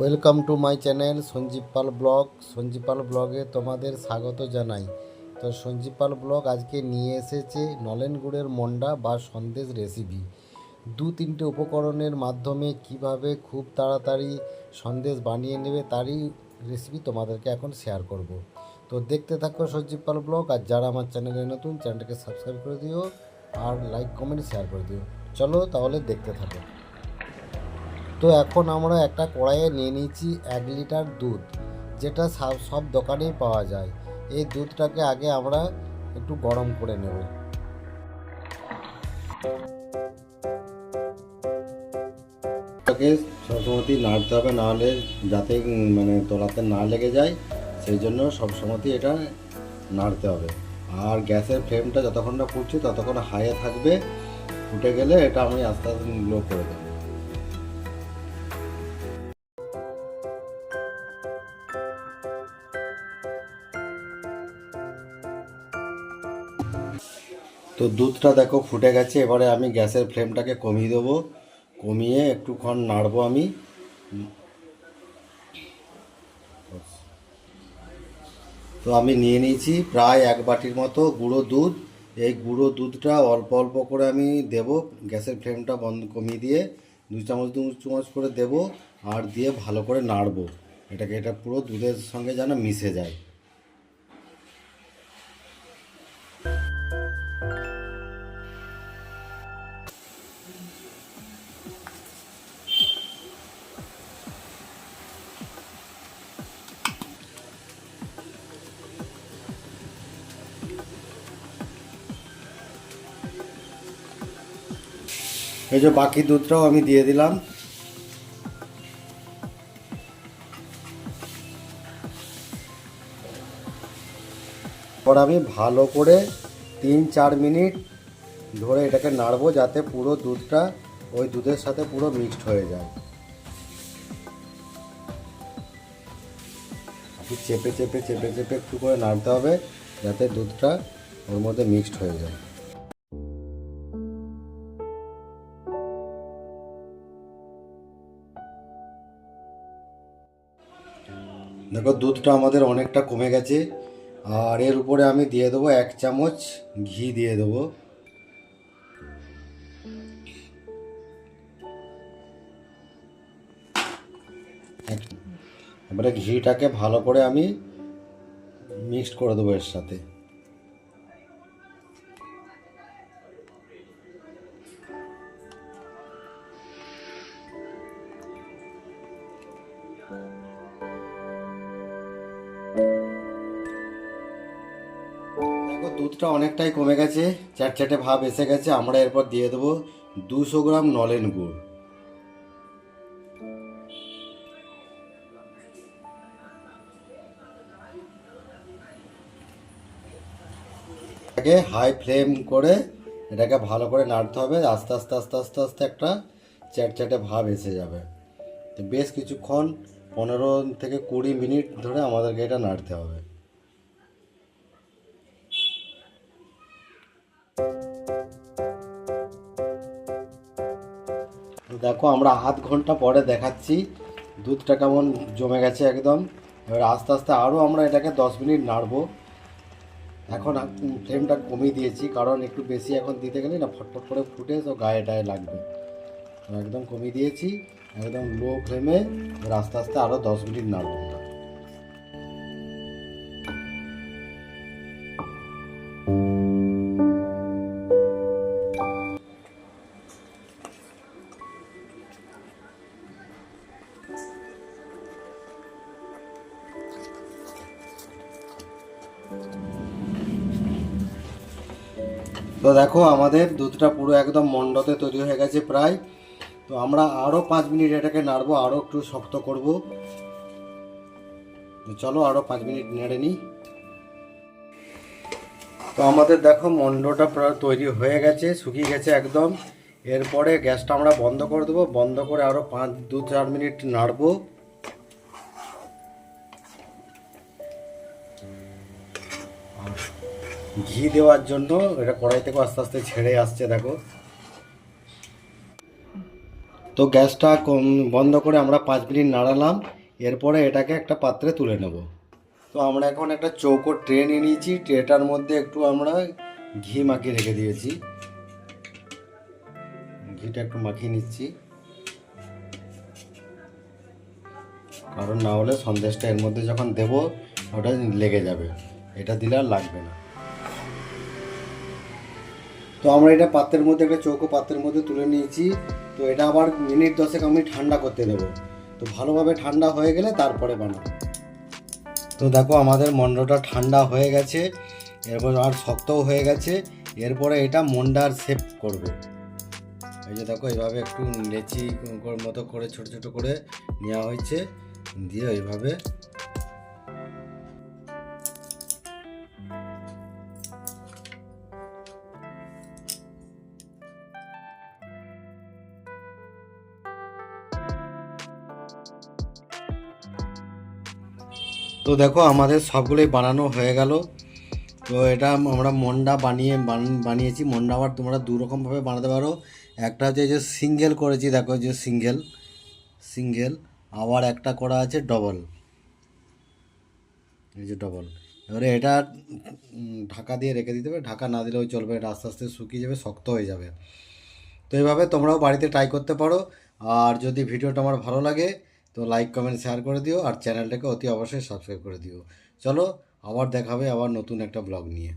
Welcome to my channel Sanjib Pal blog. Sanjib Pal ব্লগে তোমাদের স্বাগত জানাই। তো সঞ্জীব পাল ব্লগ আজকে নিয়ে এসেছে নলেন গুড়ের মন্ডা বা সন্দেশ রেসিপি দু তিনটে উপকরণের মাধ্যমে কীভাবে খুব তাড়াতাড়ি সন্দেশ বানিয়ে নেবে তারই রেসিপি তোমাদেরকে এখন শেয়ার করব। তো দেখতে থাকো সঞ্জীব পাল ব্লগ আর যারা আমার চ্যানেলে নতুন, চ্যানেলটাকে সাবস্ক্রাইব করে দিও আর লাইক কমেন্ট শেয়ার করে দিও। চলো তাহলে দেখতে থাকো। তো এখন আমরা একটা কড়াইয়ে নিয়ে নিয়েছি এক লিটার দুধ, যেটা সব সব দোকানেই পাওয়া যায়। এই দুধটাকে আগে আমরা একটু গরম করে নেব। সবসময়তেই নাড়তে হবে নাহলে যাতে মানে তোলাতে না লেগে যায়, সেই জন্য সবসময়তেই এটা নাড়তে হবে। আর গ্যাসের ফ্লেমটা যতক্ষণ না ফুটছে, ততক্ষণ হাইয়ে থাকবে, ফুটে গেলে এটা আমি আস্তে আস্তে লো করে দেবো। তো দুধটা দেখো ফুটে গেছে, এবারে আমি গ্যাসের ফ্লেমটাকে কমিয়ে দেবো। কমিয়ে একটুক্ষণ নাড়বো আমি। তো আমি নিয়ে নিয়েছি প্রায় এক বাটির মতো গুঁড়ো দুধ। এই গুঁড়ো দুধটা অল্প অল্প করে আমি দেব, গ্যাসের ফ্লেমটা বন্ধ কমিয়ে দিয়ে দু চামচ দু চামচ করে দেব আর দিয়ে ভালো করে নাড়বো। এটাকে, এটা পুরো দুধের সঙ্গে যেন মিশে যায়। এই যে বাকি দুধটাও আমি দিয়ে দিলাম। পর আমি ভালো করে তিন চার মিনিট ধরে এটাকে নাড়বো যাতে পুরো দুধটা ওই দুধের সাথে পুরো মিক্সড হয়ে যায়। চেপে চেপে চেপে চেপে একটু করে নাড়তে হবে। যাতে দুধটা ওর মধ্যে মিক্সড হয়ে যায়। দেখো, দুধটা আমাদের অনেকটা কমে গেছে, আর এর উপরে আমি দিয়ে দেবো এক চামচ ঘি দিয়ে দেবো। এবারে ঘিটাকে ভালো করে আমি মিক্সড করে দেবো এর সাথে। দুধটা অনেকটাই কমে গেছে, চ্যাটচ্যাটে ভাব এসে গেছে, আমরা এরপর দিয়ে দেবো দুশো গ্রাম নলেন গুড়। এটাকে হাই ফ্লেম করে এটাকে ভালো করে নাড়তে হবে, আস্তে আস্তে আস্তে আস্তে আস্তে একটা চ্যাটচ্যাটে ভাব এসে যাবে। তো বেশ কিছুক্ষণ, পনেরো থেকে কুড়ি মিনিট ধরে আমাদেরকে এটা নাড়তে হবে। দেখো আমরা আধ ঘণ্টা পরে দেখাচ্ছি, দুধটা কেমন জমে গেছে একদম। এবার আস্তে আস্তে আরও আমরা এটাকে দশ মিনিট নাড়বো। এখন ফ্লেমটা কমিয়ে দিয়েছি, কারণ একটু বেশি এখন দিতে গেলে না ফটফট করে ফুটে তো গায়ে টায়ে লাগবে। একদম কমিয়ে দিয়েছি, একদম লো ফ্লেমে আস্তে আস্তে আরও দশ মিনিট নাড়বো তো দেখো, আমাদের দুধটা পুরো একদম মন্ডতে তৈরি হয়ে গেছে প্রায়। তো আমরা আরও পাঁচ মিনিট এটাকে নাড়বো আরও একটু শক্ত করব। তো চলো আরও পাঁচ মিনিট নেড়ে নিই। তো আমাদের দেখো মন্ডটা প্রায় তৈরি হয়ে গেছে, শুকিয়ে গেছে একদম। এরপরে গ্যাসটা আমরা বন্ধ করে দেবো। বন্ধ করে আরও পাঁচ, দু, চার মিনিট নাড়বো। ঘি দেওয়ার জন্য, এটা কড়াই থেকে আস্তে আস্তে ছেড়ে আসছে, দেখো। তো গ্যাসটা বন্ধ করে আমরা পাঁচ মিনিট নাড়ালাম, এরপরে এটাকে একটা পাত্রে তুলে নেব। তো আমরা এখন একটা চৌকো ট্রে নিয়ে নিয়েছি, ট্রেটার মধ্যে একটু আমরা ঘি মাখিয়ে রেখে দিয়েছি। ঘিটা একটু মাখিয়ে নিচ্ছি। কারণ না হলে সন্দেশটা এর মধ্যে যখন দেব, ওটা লেগে যাবে। এটা দিলে আর লাগবে না। তো আমরা এটা পাত্রের মধ্যে, একটা চৌকো পাত্রের মধ্যে তুলে নিয়েছি। তো এটা আবার মিনিট দশেক আমি ঠান্ডা করতে দেবো। তো ভালোভাবে ঠান্ডা হয়ে গেলে তারপরে বানাবো। তো দেখো, আমাদের মন্ডটা ঠান্ডা হয়ে গেছে। এরপর আর শক্তও হয়ে গেছে। এরপরে এটা মন্ডার শেপ করবে। এই যে দেখো, এইভাবে একটু লেচি মতো করে, ছোট ছোট করে নেওয়া হয়েছে। দিয়ে এইভাবে তো দেখো, আমাদের সবগুলোই বানানো হয়ে গেল। তো এটা আমরা মন্ডা বানিয়ে বান- বানিয়েছি। মন্ডা আবার তোমরা দু রকমভাবে বানাতে পারো। একটা হচ্ছে যে সিঙ্গেল করেছি, দেখো যে সিঙ্গেল সিঙ্গেল। আবার একটা করা আছে ডবল। এই যে ডবল। এবারে এটা ঢাকা দিয়ে রেখে দিতে হবে। ঢাকা না দিলেও চলবে। এটা আস্তে আস্তে শুকিয়ে যাবে, শক্ত হয়ে যাবে। তো এইভাবে তোমরাও বাড়িতে ট্রাই করতে পারো। আর যদি ভিডিওটা আমার ভালো লাগে তো লাইক কমেন্ট শেয়ার করে দিও আর চ্যানেলটাকে অতি অবশ্যই সাবস্ক্রাইব করে দিও। চলো আবার দেখাবে আবার নতুন একটা ব্লগ নিয়ে।